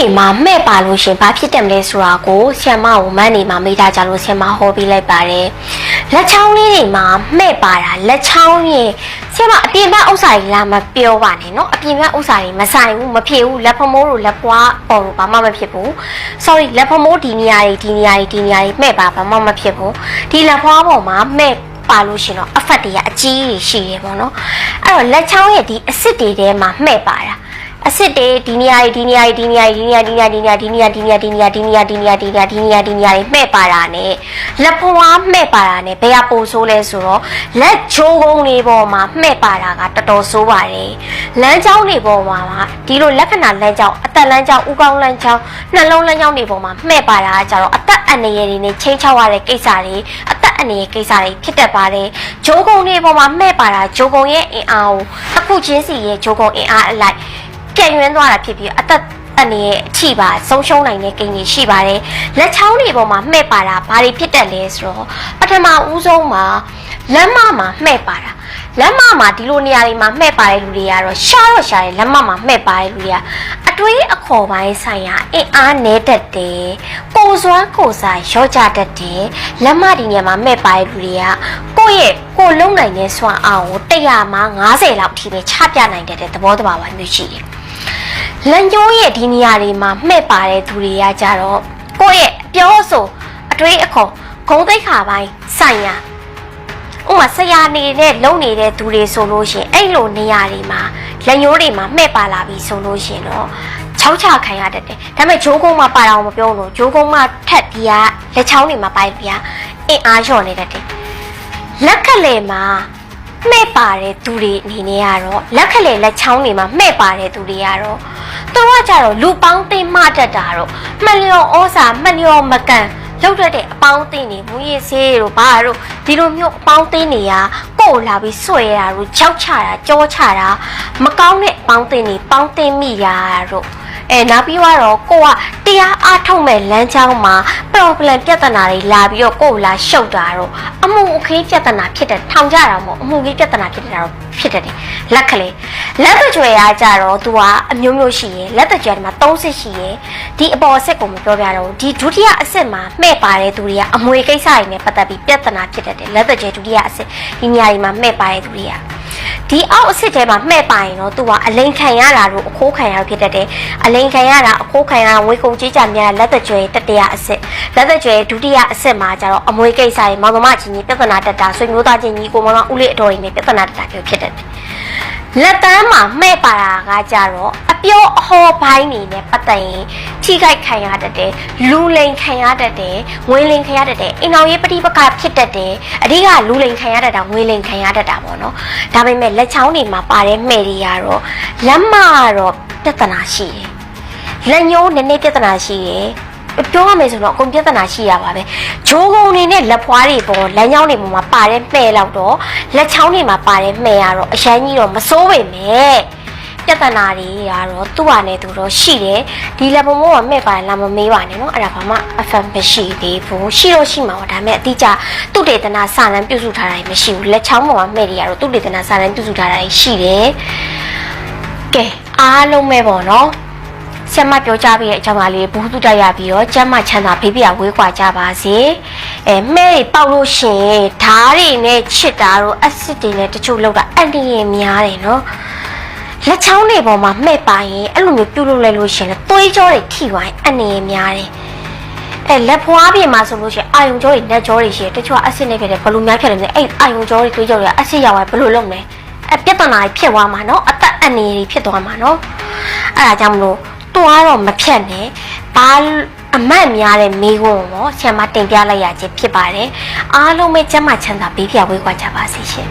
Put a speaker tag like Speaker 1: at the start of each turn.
Speaker 1: နေမှာမဲ့ပါလို့ရှင်ဘာဖြစ်တယ်မလဲဆိုတာကိုဆ iam မကိုမန်းနေမှာမေးထားကြလို့ဆ iam မဟောပြီးလိုက်ပါတယ်လက်ချောင်းလေးတွေမှာမဲ့ပါတာလက်ချောင်းရဲ့ဆ iam မအပြင်ဘက်ဥစ္စာတွေလာမပြောပါနဲ့နော်အပြင်ဘက်ဥစ္စာတွေမဆိုင်ဘူးမဖြစ်ဘူးလက်ဖမိုးတို့လက်ပွားပေါ်တို့ဘာမှမဖြစ်ဘူး sorry လက်ဖမိုးဒီနေရာတွေဒီနေရာတွေဒီနေရာတွေမဲ့ပါဘာမှမဖြစ်ဘူးဒီလက်ပွားပေါ်မှာမဲ့ပါလို့ရှင်တော့အဖက်တွေကအကြီးကြီးရှိရေပေါ့နော်အဲ့တော့လက်ချောင်းရဲ့ဒီအစ်စ်တွေထဲမှာမှဲ့ပါတာ အစ်စ်တွေဒီနေရာဒီနေရာဒီနေရာဒီနေရာဒီနေရာဒီနေရာဒီနေရာဒီနေရာဒီနေရာဒီနေရာဒီနေရာဒီနေရာဒီနေရာဒီနေရာတွေမှဲ့ပါတာနဲ့လက်ဖွားမှဲ့ပါတာနဲ့ဘယ်ဟာပိုဆိုးလဲဆိုတော့လက်ချိုးကုန်းတွေပေါ်မှာမှဲ့ပါတာကတော်တော်ဆိုးပါတယ်လမ်းကြောင်းတွေပေါ်မှာဒီလိုလက္ခဏာလမ်းကြောင်းအသက်လမ်းကြောင်းဥကောင်းလမ်းကြောင်းနှလုံးလမ်းကြောင်းတွေပေါ်မှာမှဲ့ပါတာကကြတော့အသက်အန္တရာယ်တွေနဲ့ချိန်ချောက်ရတဲ့ကိစ္စတွေအသက်အန္တရာယ်ကိစ္စတွေဖြစ်တတ်ပါတယ်ဂျိုးကုန်းတွေပေါ်မှာမှဲ့ပါတာဂျိုးကုန်းရဲ့အင်အားကိုတစ်ခုချင်းစီရဲ့ဂျိုးကုန်းအင်အားအလိုက် ပြည့်ရင်းသွားတာဖြစ်ပြီးအသက်အနေရဲ့အချိပါဆုံးရှုံးနိုင်တဲ့ကိန်းကြီးရှိပါတယ်လက်ချောင်းတွေပေါ်မှာမှဲ့ပါတာဘာတွေဖြစ်တတ်လဲဆိုတော့ပထမဦးဆုံးမှာလက်မမှာမှဲ့ပါတာလက်မမှာဒီလိုနေရာတွေမှာမှဲ့ပါတဲ့လူတွေကတော့ရှားတော့ရှားတယ်လက်မမှာမှဲ့ပါတဲ့လူတွေကအတွေးအခေါ်ပိုင်းဆိုင်ရာအင်အားနည်းတတ်တယ်ကိုယ်စွမ်းကိုယ်စားရောကြတတ်တယ်လက်မဒီနေရာမှာမှဲ့ပါတဲ့လူတွေကကိုယ့်ရဲ့ကိုယ်လုံးနိုင်တဲ့စွမ်းအားကို100မှာ90လောက်အထိပဲချပြနိုင်တတ်တဲ့သဘောတဘာဝမျိုးရှိတယ် လန်ကျိုးရဲ့ဒီနေရာတွေမှာမှဲ့ပါတဲ့သူတွေကကြတော့ကိုယ့်ရဲ့အပြောဆိုအတွေးအခေါ်ဂုံတိတ်ခါပိုင်းဆိုင်ရာဥပမာဆရာနေတဲ့လုံနေတဲ့သူတွေဆိုလို့ရှရင်အဲ့လိုနေရာတွေမှာလက်ညိုးတွေမှာမှဲ့ပါလာပြီဆိုလို့ရှရင်တော့ချောက်ချခံရတတ်တယ်ဒါပေမဲ့ဂျိုးကုန်းမှာပါတော့မပြောလို့ဂျိုးကုန်းမှာထက်ပြီးကလက်ချောင်းတွေမှာပိုက်ပြီးကအင်အားလျော့နေတတ်တယ်လက်ခက်လေမှာမှဲ့ပါတဲ့သူတွေအနေနဲ့ကတော့လက်ခလေလက်ချောင်းတွေမှာမှဲ့ပါတဲ့သူတွေကတော့ သူကကြတော့လူပေါင်းသိမ့်မှတတ်တာတော့မလျော်ဩစာမလျော်မကန်လောက်တတ်တဲ့အပေါင်းအသင်းတွေမူရည်စေးတို့ဘာတို့ဒီလိုမျိုးအပေါင်းအသင်းတွေကကိုယ်လာပြီးဆွဲရတာတို့ကြောက်ချတာကြောချတာမကောင်းတဲ့အပေါင်းအသင်းတွေပေါင်းအသင်းမိတာတို့ အဲနောက်ပြီးတော့ကိုကတရားအားထုတ်မဲ့လမ်းကြောင်းမှာ problem ပြဿနာတွေလာပြီးတော့ကိုယ်လာရှုပ်တာတော့အမှုအခင်းပြဿနာဖြစ်တဲ့ထောင်ကြတာမဟုတ်အမှုကြီးပြဿနာဖြစ်တဲ့တာတော့ဖြစ်တယ်လက်ကလေးလက်တကြွယ်ရကြတော့ तू ကအမျိုးမျိုးရှိရယ်လက်တကြွယ်ဒီမှာ၃စစ်ရှိရယ်ဒီအပေါ်အစစ်ကိုမပြောပြတော့ဘူးဒီဒုတိယအစစ်မှာမှဲ့ပါတဲ့သူတွေကအမွေကိစ္စတွေနဲ့ပတ်သက်ပြီးပြဿနာဖြစ်တတ်တယ်လက်တကြွယ်ဒုတိယအစစ်ဒီနေရာတွေမှာမှဲ့ပါတဲ့သူတွေက ဒီအောက်အစစ်ထဲမှာမှဲ့ပါရင်တော့ तू ကအလိန်ခံရတာတို့အခိုးခံရတာဖြစ်တတ်တယ်အလိန်ခံရတာအခိုးခံရတာဝေကုံကြီးကြများလက်တကြွယ်တတိယအစစ်လက်တကြွယ်ဒုတိယအစစ်မှာကျတော့အမွေကိစ္စတွေမောင်နှမချင်းကြီးပြဿနာတက်တာဆွေမျိုးသားချင်းကြီးကိုမောင်နှမဦးလေးအတော်ကြီးနဲ့ပြဿနာတက်တာမျိုးဖြစ်တတ်တယ်လက်တန်းမှာမှဲ့ပါတာကကြတော့အ ပြောအဟောပိုင်းနေနဲ့ပတ်သက်ရင်ထိခိုက်ခံရတတ်တယ်လူလိန်ခံရတတ်တယ်ငွေလိန်ခံရတတ်တယ်အင်အောင်ရေးပဋိပက္ခဖြစ်တတ်တယ်အဓိကလူလိန်ခံရတတ်တာငွေလိန်ခံရတတ်တာပေါ့နော်ဒါပေမဲ့လက်ချောင်းတွေမှာပါတဲ့မှဲ့တွေကတော့လက်မကတော့ပြဿနာရှိတယ်လက်ညှိုးနည်းနည်းပြဿနာရှိတယ်ပြောရမယ်ဆိုတော့အကုန်ပြဿနာရှိရပါပဲဂျိုးကုံတွေနဲ့လက်ဖွားတွေပေါ်လမ်းကြောင်းတွေပေါ်မှာပါတဲ့မှဲ့လောက်တော့လက်ချောင်းတွေမှာပါတဲ့မှဲ့ကတော့အရန်ကြီးတော့မစိုးပေမဲ့ ပြဿနာတွေကတော့သူ့ဟာနဲ့သူတော့ရှိတယ်ဒီလက်ပုံပေါ်မှာမှဲ့ပါတယ်လာမမေးပါနဲ့နော်အဲ့ဒါဘာမှ FM မရှိသေးဘူးရှိတော့ရှိမှာပါဒါပေမဲ့အတိအကျသူ့ဒေသနာစာလံပြုစုထားတာမရှိဘူးလက်ချောင်းပေါ်မှာမှဲ့တွေကတော့သူ့ဒေသနာစာလံပြုစုထားတာရှိတယ်ကဲအားလုံးပဲပေါ့နော်ဆရာမပြောကြပြီးတဲ့အကြောင်းအရာလေးဘူးသူတရပြီးတော့ကျမ်းမချမ်းသာဖေးပြဝေးကွာကြပါစေအဲမဲတွေပေါက်လို့ရှရင်ဓားတွေနဲ့ချစ်တာတို့အက်ဆစ်တွေနဲ့တချို့လောက်တာအန်တီရင်များတယ်နော် လက်ချောင်းတွေပေါ်မှာမှဲ့ပါရင်အဲ့လိုမျိုးပြုတ်လို့လိုက်လို့ရှရင်လည်းသွေးကြောတွေထိသွားရင်အန်တီရင်များတယ်အဲလက်ဖွားပြင်မှာဆိုလို့ရှိရင်အာယုံကြောတွေလက်ကြောတွေရှိတယ်တချို့ကအဆစ်နဲ့ဖြစ်တယ်ဘယ်လိုများဖြစ်လဲမသိဘူးအဲ့အာယုံကြောတွေသွေးကြောတွေကအဆစ်ရောက်သွားဘယ်လိုလုပ်မလဲအဲပြဿနာကြီးဖြစ်သွားမှာနော်အသက်အန္တရာယ်ကြီးဖြစ်သွားမှာနော်အဲ့ဒါကြောင့်မလို့တွားတော့မဖြတ်နဲ့ဘာအမတ်များတဲ့မိခွန်းကိုဆရာမတင်ပြလိုက်ရခြင်းဖြစ်ပါတယ်အားလုံးပဲကျမ်းမာချမ်းသာဘေးပြဝေးကွာကြပါစေရှင်